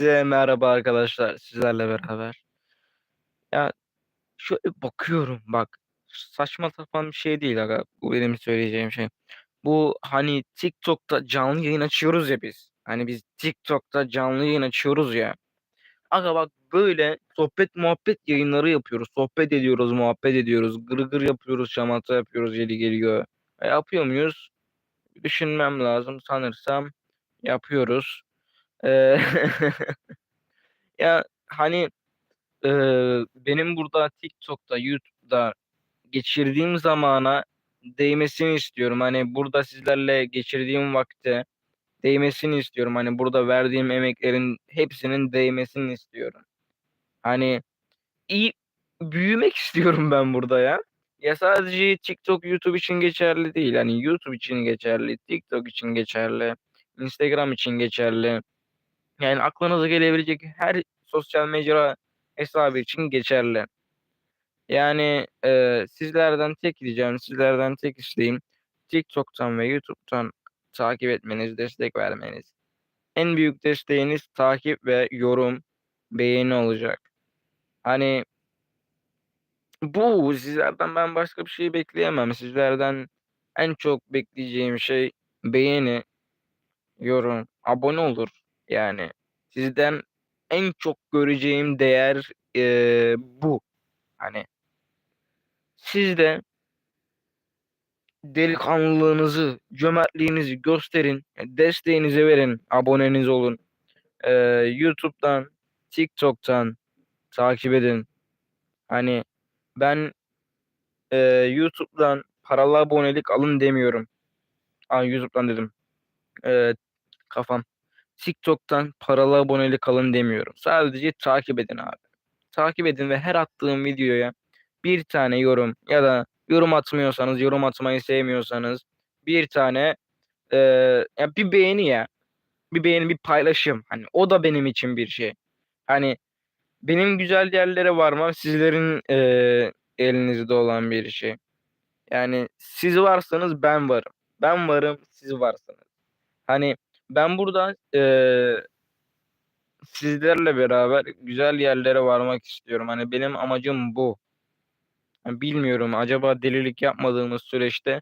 Size merhaba arkadaşlar, sizlerle beraber. Ya şöyle bakıyorum bak, saçma sapan bir şey değil aga, bu benim söyleyeceğim şey. Bu hani TikTok'ta canlı yayın açıyoruz ya biz. Hani biz TikTok'ta canlı yayın açıyoruz ya. Aga bak böyle sohbet muhabbet yayınları yapıyoruz. Sohbet ediyoruz, muhabbet ediyoruz. Gır gır yapıyoruz, şamata yapıyoruz, yeri geliyor. E, yapıyor muyuz? Düşünmem lazım. Sanırsam yapıyoruz. Ya hani Eee, benim burada TikTok'ta, YouTube'da geçirdiğim zamana değmesini istiyorum. Hani burada sizlerle geçirdiğim vakte değmesini istiyorum. Hani burada verdiğim emeklerin hepsinin değmesini istiyorum. Hani iyi büyümek istiyorum ben burada ya. Ya sadece TikTok, YouTube için geçerli değil. Hani YouTube için geçerli, TikTok için geçerli, Instagram için geçerli. Yani aklınıza gelebilecek her sosyal mecra hesabı için geçerli. Yani, eee, sizlerden tek ricam, sizlerden tek isteğim TikTok'tan ve YouTube'dan takip etmeniz, destek vermeniz. En büyük desteğiniz takip ve yorum, beğeni olacak. Hani bu sizlerden ben başka bir şey bekleyemem. Sizlerden en çok bekleyeceğim şey beğeni, yorum, abone olur yani. Sizden en çok göreceğim değer, eee, bu. Hani siz de Delikanlılığınızı, cömertliğinizi gösterin, desteğinizi verin, aboneniz olun. Eee, YouTube'dan, TikTok'tan takip edin. Hani ben, eee, YouTube'dan paralı abonelik alın demiyorum. A, YouTube'dan dedim. Eee, kafam. TikTok'tan paralı abonelik alın demiyorum. Sadece takip edin abi. Takip edin ve her attığım videoya bir tane yorum ya da yorum atmıyorsanız, yorum atmayı sevmiyorsanız bir tane Eee, ya bir beğeni ya. Bir beğeni, bir paylaşım. Hani o da benim için bir şey. Hani benim güzel yerlere varmam sizlerin, eee, elinizde olan bir şey. Yani siz varsanız ben varım. Ben varım, siz varsınız. Hani ben burada, eee, sizlerle beraber güzel yerlere varmak istiyorum. Hani benim amacım bu. Bilmiyorum acaba delilik yapmadığımız süreçte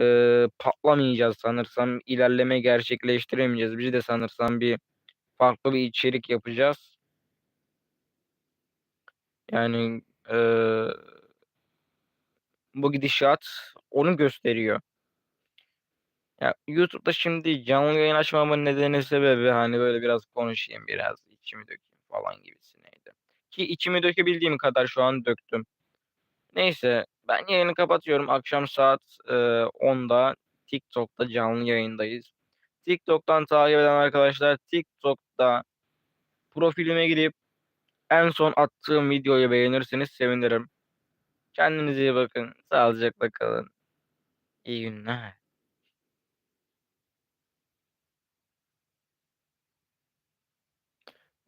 Eee, patlamayacağız sanırsam, ilerleme gerçekleştiremeyeceğiz. Biz de sanırsam bir farklı bir içerik yapacağız. Yani, eee, bu gidişat onu gösteriyor. Ya, YouTube'da şimdi canlı yayın açmamın nedeni sebebi, hani, böyle biraz konuşayım, biraz içimi dökeyim falan gibisineydi. Ki içimi dökebildiğim kadar şu an döktüm. Neyse, ben yayını kapatıyorum. Akşam saat, eee, 10'da TikTok'ta canlı yayındayız. TikTok'tan takip eden arkadaşlar TikTok'ta profilime gidip en son attığım videoyu beğenirseniz sevinirim. Kendinize iyi bakın. Sağlıcakla kalın. İyi günler.